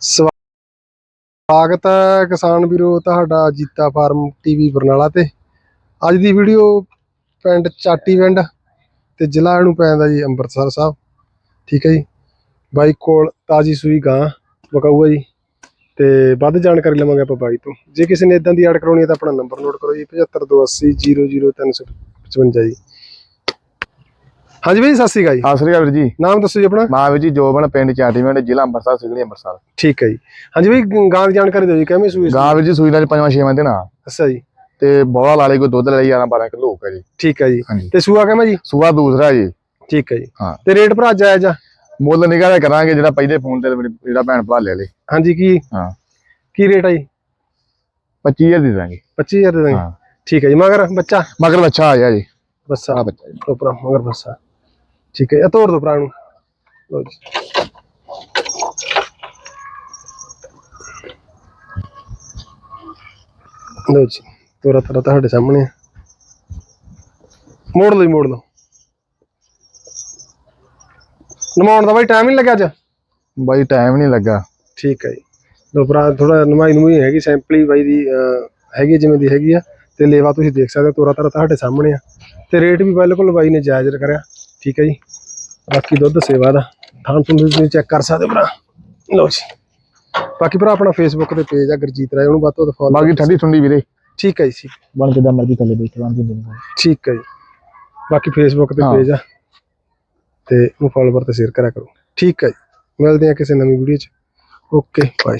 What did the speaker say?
ਸਵਾਗਤ ਹੈ ਕਿਸਾਨ ਵੀਰੋ ਤੁਹਾਡਾ ਜੀਤਾ ਫਾਰਮ ਟੀਵੀ ਬਰਨਾਲਾ ਤੇ। ਅੱਜ ਦੀ ਵੀਡੀਓ ਪਿੰਡ ਚਾਟੀ ਪਿੰਡ ਤੇ ਜ਼ਿਲ੍ਹਾ ਇਹਨੂੰ ਪੈਂਦਾ ਜੀ ਅੰਮ੍ਰਿਤਸਰ ਸਾਹਿਬ। ਠੀਕ ਹੈ ਜੀ। ਬਾਈ ਕੋਲ ਤਾਜੀ ਸੂਈ ਗਾਂ ਬਕਾਊ ਜੀ। ਤੇ ਵੱਧ ਜਾਣਕਾਰੀ ਲਵਾਂਗੇ ਆਪਾਂ ਬਾਈ ਤੋਂ। ਜੇ ਕਿਸੇ ਨੇ ਇਦਾਂ ਦੀ ਐਡ ਕਰਾਉਣੀ ਹੈ ਤਾਂ ਆਪਣਾ ਨੰਬਰ ਨੋਟ ਕਰੋ ਜੀ 7528 00355 ਜੀ। ਹਾਂਜੀ ਬਾਈ ਸਤਿ ਸ਼੍ਰੀ ਅਕਾਲ ਜੀ। ਸਤਿ ਸ੍ਰੀ ਅਕਾਲ ਵੀਰ ਜੀ। ਨਾਮ ਦੱਸੋ ਜੀ ਆਪਣਾ? ਮਾਂ ਵੀਰ ਜੀ ਜੋਬਨ ਪਿੰਡ ਚਾਟੀਵਿੰਡ ਜ਼ਿਲ੍ਹਾ ਅੰਮ੍ਰਿਤਸਰ ਸਿਗੜੀ ਅੰਮ੍ਰਿਤਸਰ। ਠੀਕ ਹੈ ਜੀ। ਹਾਂਜੀ ਬਾਈ ਗਾਂ ਦੀ ਜਾਣਕਾਰੀ ਦਿਓ ਜੀ ਕਿਵੇਂ ਸੂਈ? ਗਾਂ ਵੀਰ ਜੀ ਸੂਈ ਦਾ ਪੰਜਵਾਂ ਛੇਵਾਂ ਦਿਨ ਆ। ਅੱਛਾ ਜੀ। ਤੇ ਬੋਲਾ ਲਾ ਲਈ ਕੋਈ ਦੁੱਧ ਲਈ 11 12 ਕਿਲੋ ਹੋਊਗਾ ਜੀ। ਠੀਕ ਹੈ ਜੀ। ਤੇ ਸੂਆ ਕਿਵੇਂ ਜੀ? ਸੂਆ ਦੂਸਰਾ ਜੀ। ਠੀਕ ਹੈ ਜੀ। ਹਾਂ। ਤੇ ਰੇਟ ਭਰਾ ਜਾਇਜ਼ ਆ? ਮੁੱਲ ਨਿਗਾਹ ਕਰਾਂਗੇ ਜਿਹੜਾ ਪਹਿਲੇ ਫੋਨ ਤੇ ਜਿਹੜਾ ਭੈਣ ਭਰਾ ਲੈ ਲੇ। ਹਾਂਜੀ ਕੀ? ਹਾਂ। ਕੀ ਰੇਟ ਆ ਜੀ? 25000 ਦੇ ਦਾਂਗੇ 25000 ਦੇ ਦਾਂਗੇ ਹਾਂ। ਠੀਕ ਹੈ ਜੀ ਮਗਰ ਬੱਚਾ? ਮਗਰ ਬੱਚਾ ਆ ਗਿਆ ਜੀ। ਬੱਸਾ ਬੱਚਾ ਜੀ। ਉਪਰ ਮਗਰ ਬੱਸਾ ਠੀਕ ਹੈ ਇਹ ਤੋੜ ਦੋ ਭਰਾ ਨੂੰ। ਲਓ ਜੀ। ਲਓ ਜੀ ਤੋਰਾ ਤੋਰਾ ਤੁਹਾਡੇ ਸਾਹਮਣੇ ਮੋੜ ਜੀ, ਮੋੜ ਲਓ। ਨਮਾਉਣ ਦਾ ਬਾਈ ਟਾਈਮ ਨਹੀਂ ਲੱਗਿਆ ਅੱਜ? ਬਾਈ ਟਾਈਮ ਨਹੀਂ ਲੱਗਾ। ਠੀਕ ਹੈ ਜੀ। ਲੋ ਭਰਾ ਥੋੜਾ ਨਮਾਈ ਨਮੂਈ ਹੈਗੀ ਸੈਂਪਲੀ ਬਾਈ ਦੀ ਹੈਗੀ ਜਿਵੇਂ ਦੀ ਹੈਗੀ ਆ। ਤੇ ਲੇਵਾ ਤੁਸੀਂ ਦੇਖ ਸਕਦੇ ਹੋ ਤੋਰਾ ਤਾਰਾ ਤੁਹਾਡੇ ਸਾਹਮਣੇ ਆ। ਤੇ ਰੇਟ ਵੀ ਬਿਲਕੁਲ ਬਾਈ ਨੇ ਜਾਇਜ਼ ਕਰਿਆ। ਠੀਕ ਹੈ ਜੀ। ਬਾਕੀ ਦੁੱਧ ਸੇਵਾ ਦਾ। ਥਾਂ ਤੁਹਾਨੂੰ ਤੁਸੀਂ ਚੈੱਕ ਕਰ ਸਕਦੇ ਹੋ ਭਰਾ। ਲਓ ਜੀ। ਬਾਕੀ ਭਰਾ ਆਪਣਾ ਫੇਸਬੁੱਕ ਤੇ ਪੇਜ ਆ ਗੁਰਜੀਤ ਰਾਏ ਉਹਨੂੰ ਵੱਧ ਤੋਂ ਫੋਲੋ ਬਾਕੀ ਠੰਡੀ ਠੰਡੀ ਵੀਰੇ। ਠੀਕ ਹੈ ਜੀ ਠੀਕ। ਬਣ ਕਿਦਾਂ ਮਰਜ਼ੀ ਥੱਲੇ ਬੈਠ ਬਣ ਕੇ ਠੀਕ ਹੈ ਜੀ। ਬਾਕੀ ਫੇਸਬੁੱਕ ਤੇ। ਪੇਜ ਆ। ਤੇ ਉਹਨੂੰ ਫੋਲੋਵਰ ਤੇ ਸ਼ੇਅਰ ਕਰਿਆ ਕਰੋ। ਠੀਕ ਹੈ ਜੀ। ਮਿਲਦੇ ਆ ਕਿਸੇ ਨਵੀਂ ਵੀਡੀਓ 'ਚ। Okay bye